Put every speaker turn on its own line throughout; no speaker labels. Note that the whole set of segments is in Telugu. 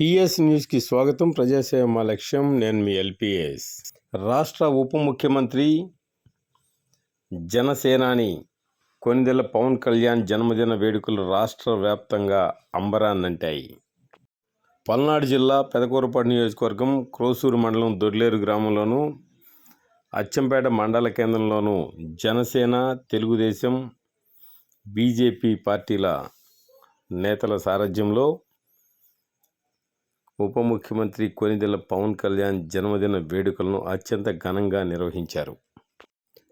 పిఎస్ న్యూస్కి స్వాగతం. ప్రజాసేవ మా లక్ష్యం. నేను మీ ఎల్పిఎస్. రాష్ట్ర ఉప ముఖ్యమంత్రి జనసేనాని కొనిదెల పవన్ కళ్యాణ్ జన్మదిన వేడుకలు రాష్ట్ర వ్యాప్తంగా అంబరాన్నంటాయి. పల్నాడు జిల్లా పెదకూరపాడు నియోజకవర్గం క్రోసూరు మండలం దొడ్లేరు గ్రామంలోను అచ్చంపేట మండల కేంద్రంలోను జనసేన తెలుగుదేశం బీజేపీ పార్టీల నేతల సారథ్యంలో ఉప ముఖ్యమంత్రి కొనిదెల పవన్ కళ్యాణ్ జన్మదిన వేడుకలను అత్యంత ఘనంగా నిర్వహించారు.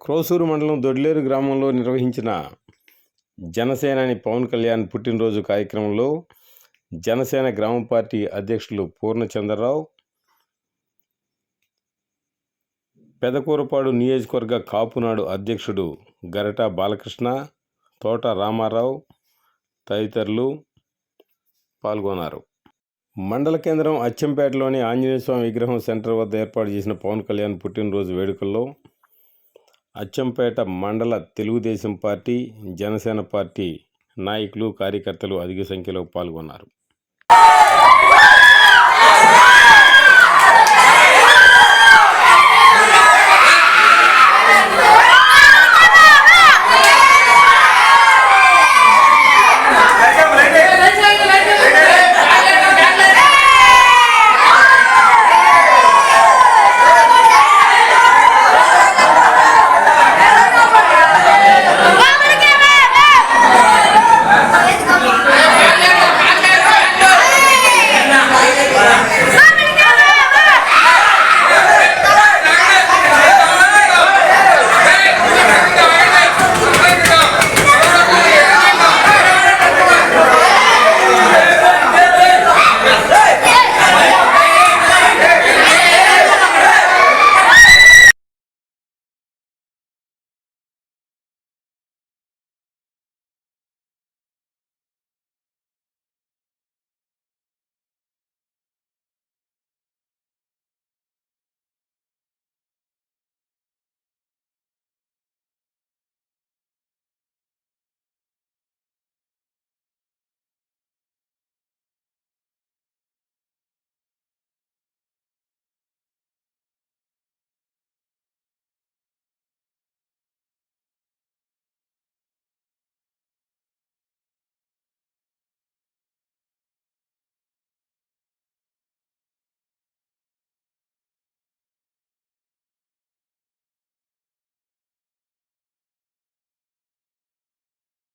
క్రోసూరు మండలం దొడ్లేరు గ్రామంలో నిర్వహించిన జనసేనాని పవన్ కళ్యాణ్ పుట్టినరోజు కార్యక్రమంలో జనసేన గ్రామ పార్టీ అధ్యక్షులు పూర్ణచంద్రరావు పెదకూరపాడు నియోజకవర్గ కాపునాడు అధ్యక్షుడు గరటా బాలకృష్ణ తోట రామారావు తదితరులు పాల్గొన్నారు. మండల కేంద్రం అచ్చంపేటలోని ఆంజనేయ స్వామి విగ్రహం సెంటర్ వద్ద ఏర్పాటు చేసిన పవన్ కళ్యాణ్ పుట్టినరోజు వేడుకల్లో అచ్చంపేట మండల తెలుగుదేశం పార్టీ జనసేన పార్టీ నాయకులు కార్యకర్తలు అధిక సంఖ్యలో పాల్గొన్నారు.